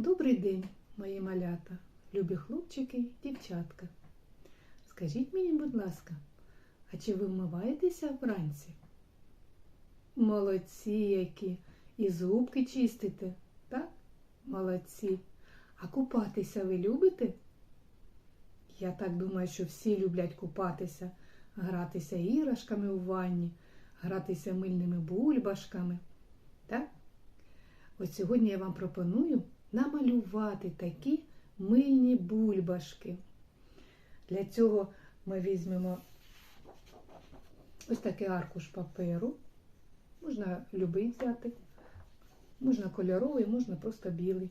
Добрий день, мої малята, любі хлопчики і дівчатка. Скажіть мені, будь ласка, а чи ви вмиваєтеся вранці? Молодці які! І зубки чистите, так? Молодці. А купатися ви любите? Я так думаю, що всі люблять купатися, гратися іграшками у ванні, гратися мильними бульбашками. Так? От сьогодні я вам пропоную намалювати такі мильні бульбашки. Для цього ми візьмемо ось такий аркуш паперу. Можна любий взяти, можна кольоровий, можна просто білий.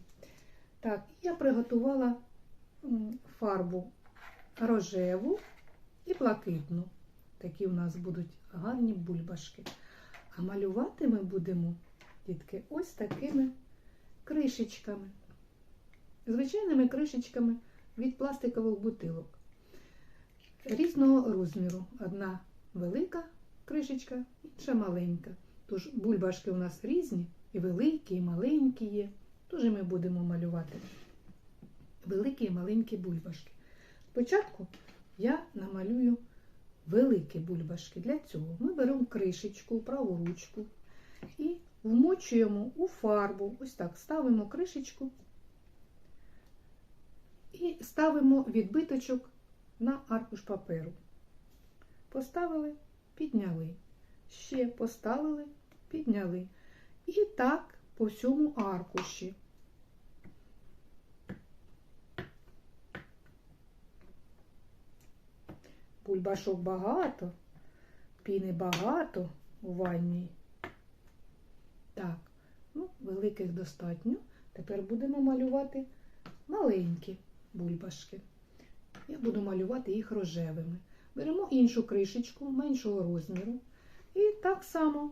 Так, я приготувала фарбу рожеву і блакитну. Такі у нас будуть гарні бульбашки. А малювати ми будемо, дітки, ось такими кришечками. Звичайними кришечками від пластикових бутилок. Різного розміру. Одна велика кришечка, інша маленька. Тож бульбашки у нас різні, і великі, і маленькі є. Тож ми будемо малювати великі і маленькі бульбашки. Спочатку я намалюю великі бульбашки. Для цього ми беремо кришечку, праву ручку і вмочуємо у фарбу. Ось так ставимо кришечку і ставимо відбиточок на аркуш паперу. Поставили, підняли. Ще поставили, підняли. І так по всьому аркуші. Бульбашок багато, піни багато у ванні. Так, ну, великих достатньо. Тепер будемо малювати маленькі бульбашки. Я буду малювати їх рожевими. Беремо іншу кришечку меншого розміру. І так само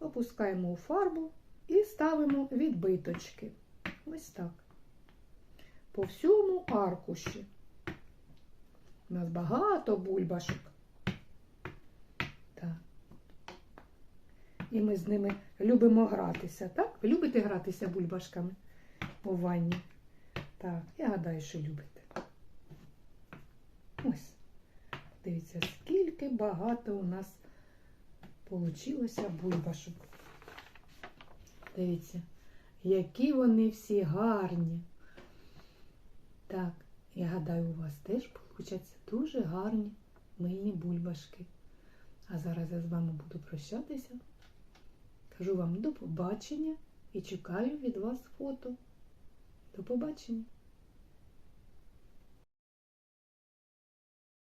опускаємо у фарбу і ставимо відбиточки. Ось так. По всьому аркуші. У нас багато бульбашок. Так. І ми з ними любимо гратися, так? Ви любите гратися бульбашками у ванні? Так, я гадаю, що любите. Ось. Дивіться, скільки багато у нас получилося бульбашок. Дивіться, які вони всі гарні. Так, я гадаю, у вас теж получаться дуже гарні мильні бульбашки. А зараз я з вами буду прощатися. Кажу вам до побачення і чекаю від вас фото. До побачення!